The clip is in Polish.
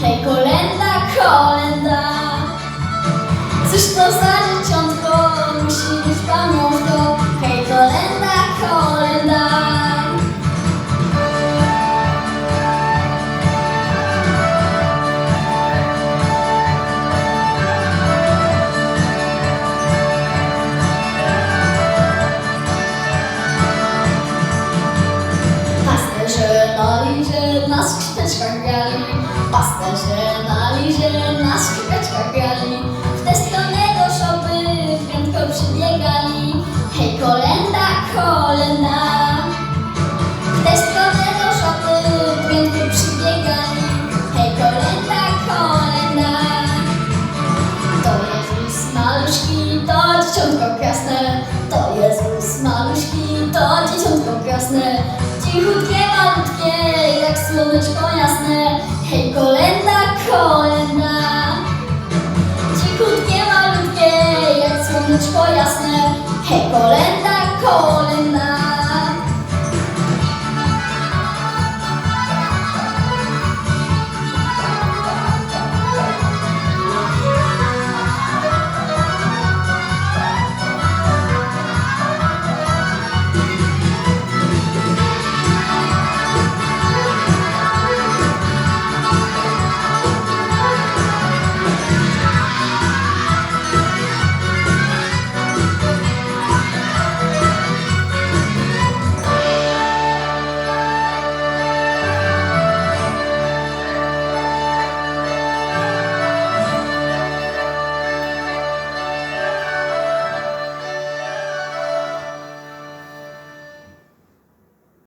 hej kolenda, kolenda. Cóż to za dzieciątko? jak słoneczko jasne. Hej, kolenda, kolenda. Cichutkie, malutkie, jak słoneczko jasne. Hej, kolenda, kolenda.